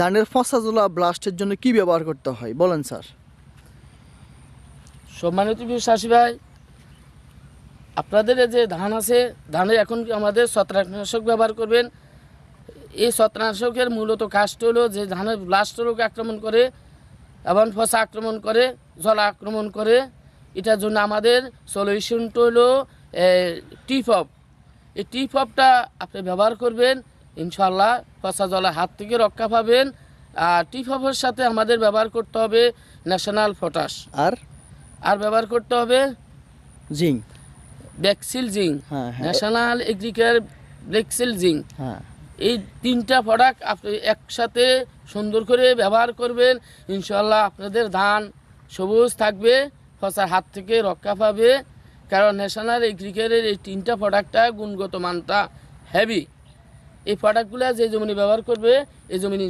ধানের ফসাজোলা ব্লাস্টের জন্য কি ব্যবহার করতে হয়? বলেন, স্যার। সম্মানিত বিশ্বাসী ভাই, আপনাদের যে ধান আছে, ধানে এখন আমাদের ছত্রাকনাশক ব্যবহার করবেন। এই ছত্রাকনাশকের মূলত কাজটা হলো যে ধানের ব্লাস্ট রোগ আক্রমণ করে এবং ফসা আক্রমণ করে, জলা আক্রমণ করে। এটার জন্য আমাদের সলিউশনটা হলো টিপ অফ। এই টিপ অফটা আপনি ব্যবহার করবেন ইনশাল্লাহ ফসা জলা হাত থেকে রক্ষা পাবেন। আর টিপ অফের সাথে আমাদের ব্যবহার করতে হবে ন্যাশনাল পটাশ। আর? আর ব্যবহার করতে হবে জিং ব্যাক্সিল জিং হ্যাঁ হ্যাঁ। ন্যাশনাল এগ্রিকার ব্যাক্সিল জিং হ্যাঁ। এই তিনটা প্রোডাক্ট আপনি একসাথে সুন্দর করে ব্যবহার করবেন। ইনশাল্লাহ আপনাদের ধান সবুজ থাকবে ফসার হাত থেকে রক্ষা পাবে। কারণ ন্যাশনাল এগ্রিকারের এই তিনটা প্রোডাক্টটা গুণগত মানটা হেভি এই প্রোডাক্টগুলো যে জমিনে ব্যবহার করবে এই জমিন